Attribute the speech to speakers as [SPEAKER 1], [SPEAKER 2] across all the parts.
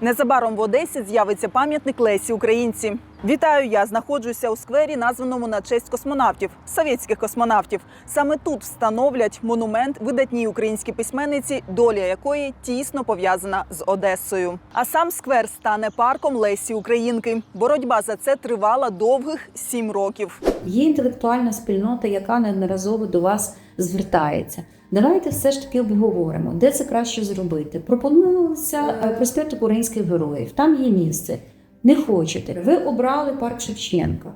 [SPEAKER 1] Незабаром в Одесі з'явиться пам'ятник Лесі Українці. Вітаю! Я знаходжуся у сквері, названому на честь космонавтів, совєтських космонавтів. Саме тут встановлять монумент видатній українській письменниці, доля якої тісно пов'язана з Одесою. А сам сквер стане парком Лесі Українки. Боротьба за це тривала довгих сім років.
[SPEAKER 2] Є інтелектуальна спільнота, яка неодноразово до вас звертається. Давайте все ж таки обговоримо, де це краще зробити. Пропонувався е, проспект українських героїв. Там є місце. Не хочете. Ви обрали парк Шевченка.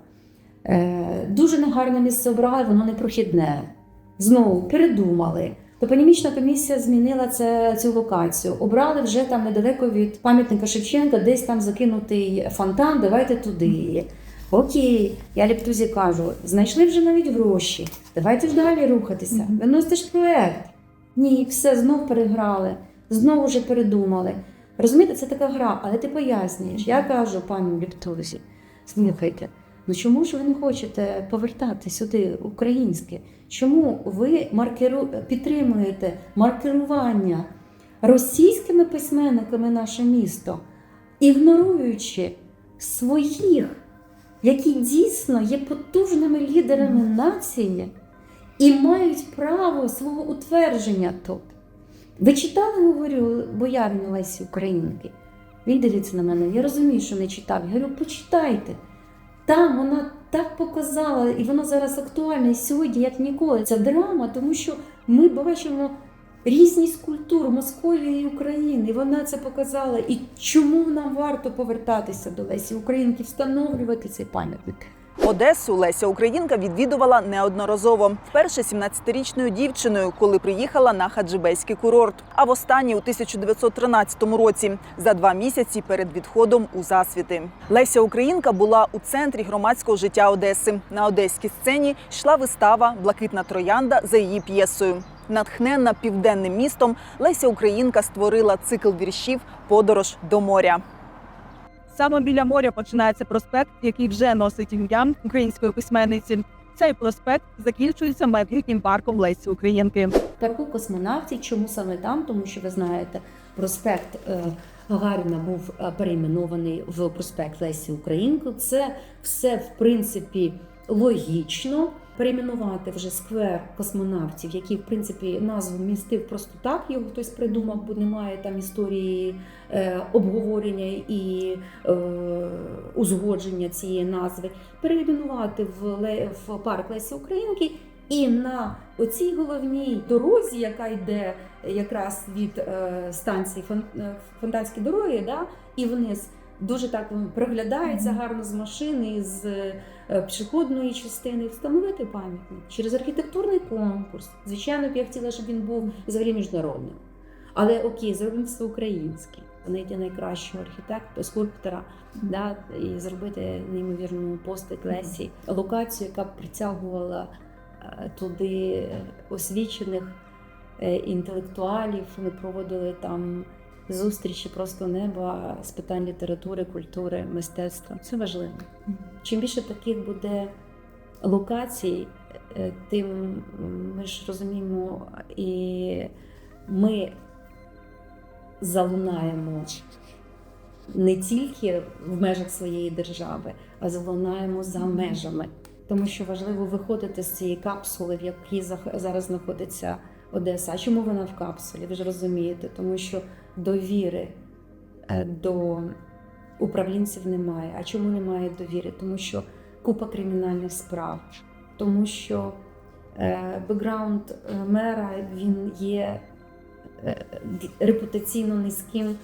[SPEAKER 2] Е, дуже негарне місце обрали, воно непрохідне. Знову передумали. Топонімічна комісія змінила це, цю локацію. Обрали вже там недалеко від пам'ятника Шевченка, десь там закинутий фонтан, давайте туди. Окей, я Лептузі кажу, знайшли вже навіть гроші. Давайте ж далі рухатися. Виносите ж проект. Ні, все, знов переграли, знову вже передумали. Розумієте, це така гра, але ти пояснюєш. Я кажу пані Лептузі, слухайте, ну чому ж ви не хочете повертати сюди українське? Чому ви маркеру... підтримуєте маркерування російськими письменниками наше місто, ігноруючи своїх, які дійсно є потужними лідерами нації і мають право свого утвердження тут? Ви читали, говорю, боярню Лесі Українки? Він дивиться на мене. Я розумію, що не читав. Я говорю, почитайте. Там вона так показала, і воно зараз актуальне і сьогодні, як ніколи. Це драма, тому що ми бачимо різність культур Московії і України. Вона це показала. І чому нам варто повертатися до Лесі Українки, встановлювати цей пам'ятник?
[SPEAKER 1] Одесу Леся Українка відвідувала неодноразово. Вперше 17-річною дівчиною, коли приїхала на хаджибейський курорт. А востаннє у 1913 році, за два місяці перед відходом у засвіти. Леся Українка була у центрі громадського життя Одеси. На одеській сцені йшла вистава Блакитна троянда за її п'єсою. Натхненна південним містом, Леся Українка створила цикл віршів Подорож до моря.
[SPEAKER 3] Саме біля моря починається проспект, який вже носить ім'я української письменниці. Цей проспект закінчується майбутнім парком Лесі Українки.
[SPEAKER 2] Парку космонавтів. Чому саме там? Тому що ви знаєте, проспект е, Гагаріна був е, перейменований в проспект Лесі Українки. Це все в принципі логічно. Перейменувати вже сквер космонавтів, який в принципі назву містив просто так. Його хтось придумав, бо немає там історії е, обговорення і е, узгодження цієї назви. Перейменувати в, в парк Лесі Українки і на оцій головній дорозі, яка йде якраз від е, станції е, Фонтанські дороги, да, і вниз. Дуже так проглядається гарно з машини, з е, пішохідної частини. Встановити пам'ятник через архітектурний конкурс. Звичайно, б я хотіла, щоб він був взагалі міжнародним. Але окей, зробимо все українське. Знайти найкращого архітектора, скульптора, да, і зробити неймовірну постать Лесі, локацію, яка б притягувала е, туди освічених е, інтелектуалів. Ми проводили там зустрічі просто неба з питань літератури, культури, мистецтва. Це важливо. Чим більше таких буде локацій, е, тим ми ж розуміємо, і ми залунаємо не тільки в межах своєї держави, а залунаємо за межами. Тому що важливо виходити з цієї капсули, в якій зараз знаходиться Одеса. А чому вона в капсулі? Ви ж розумієте, тому що довіри е, до управлінців немає. А чому немає довіри? Тому що купа кримінальних справ, тому що е, бекграунд е, мера він є репутаційно низьким,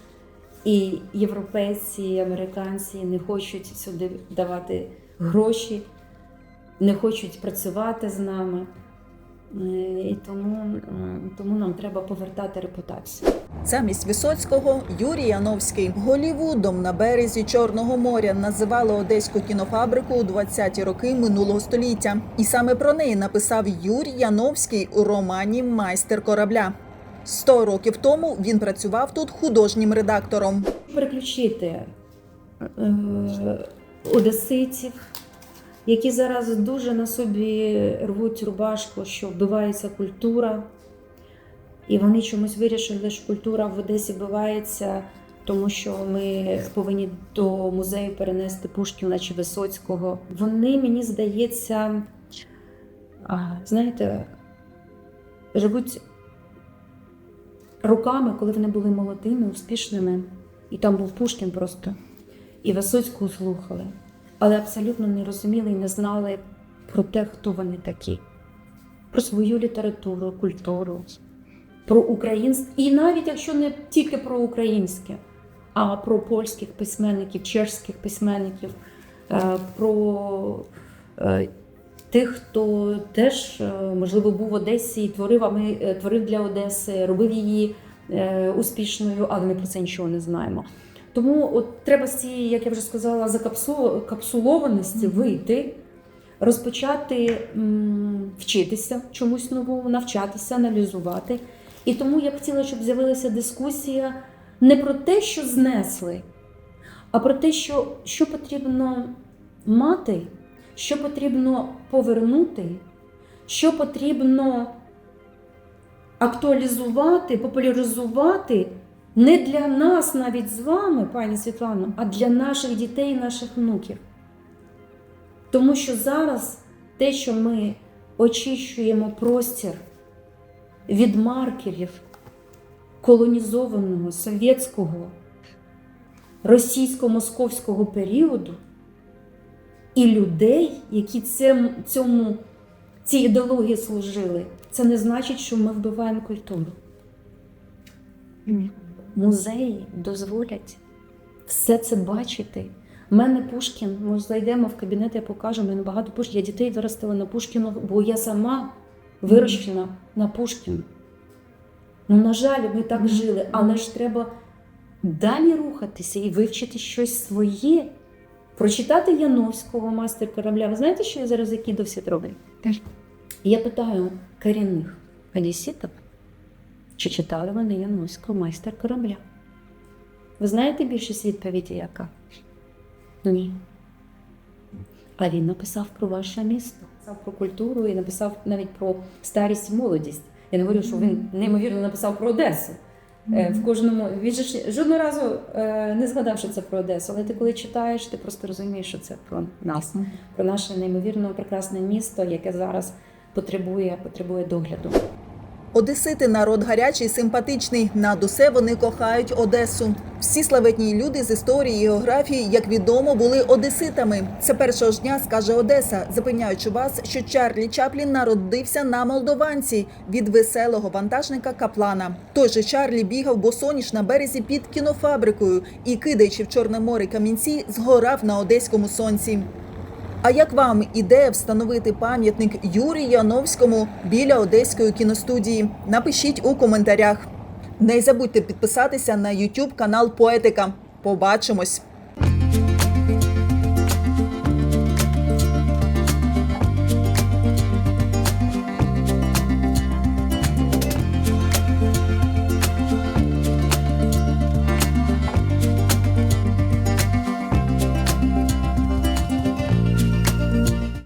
[SPEAKER 2] і європейці, і американці не хочуть сюди давати гроші, не хочуть працювати з нами. Е, І тому, тому нам треба повертати репутацію.
[SPEAKER 1] Замість Висоцького Юрій Яновський Голівудом на березі Чорного моря називали одеську кінофабрику у 20-ті роки минулого століття, і саме про неї написав Юрій Яновський у романі Майстер корабля. Сто років тому він працював тут художнім редактором.
[SPEAKER 2] переключити е, одеситів, які зараз дуже на собі рвуть рубашку, що вбивається культура. І вони чомусь вирішили, що культура в Одесі вбивається тому що ми повинні до музею перенести Пушкіна чи Висоцького. Вони, мені здається, знаєте, живуть роками, коли вони були молодими, успішними, і там був Пушкін просто, і Висоцького слухали, але абсолютно не розуміли і не знали про те, хто вони такі, про свою літературу, культуру, про українське, і навіть якщо не тільки про українське, а про польських письменників, чешських письменників, е, про е, тих, хто теж, е, можливо, був в Одесі і творив, а ми творив для Одеси, робив її успішною, але ми про це нічого не знаємо. Тому от треба з цієї, як я вже сказала, закапсулованості вийти, розпочати м, вчитися чомусь новому, навчатися, аналізувати. І тому я б хотіла, щоб з'явилася дискусія не про те, що знесли, а про те, що, що потрібно мати, що потрібно повернути, що потрібно актуалізувати, популяризувати не для нас навіть з вами, пані Світлано, а для наших дітей і наших внуків. Тому що зараз те, що ми очищуємо простір від маркерів колонізованого совєтського російсько-московського періоду і людей, які цьому, цій ідеології служили, це не значить, що ми вбиваємо культуру. Музеї дозволять все це бачити. У мене Пушкін, ми зайдемо в кабінет, я покажу, мене багато Пушкін. Я дітей виростила на Пушкіну, бо я сама вирощена на Пушкіну. Ну, на жаль, ми так жили, але ж треба далі рухатися і вивчити щось своє. Прочитати Яновського майстер корабля. Ви знаєте, що я зараз який досвід роблю? Я питаю корінних одеситів, чи читали вони Яновського майстер корабля. Ви знаєте більшість відповіді яка? Ні. А він написав про ваше місто, написав про культуру і написав навіть про старість і молодість. Я не говорю, що він неймовірно написав про Одесу. Е, В кожному він ж жодного разу е, не згадав, що це про Одесу, але ти коли читаєш, ти просто розумієш, що це про нас, про наше неймовірно прекрасне місто, яке зараз потребує, потребує догляду.
[SPEAKER 1] Одесити народ гарячий, симпатичний. Над усе вони кохають Одесу. Всі славетні люди з історії і географії, як відомо, були одеситами. Це першого ж дня скаже Одеса, запевняючи вас, що Чарлі Чаплін народився на Молдованці від веселого вантажника Каплана. Той же Чарлі бігав босоніж на березі під кінофабрикою і, кидаючи в Чорне море камінці, згорав на одеському сонці. А як вам ідея встановити пам'ятник Юрію Яновському біля одеської кіностудії? Напишіть у коментарях. Не забудьте підписатися на YouTube канал Поетика. Побачимось!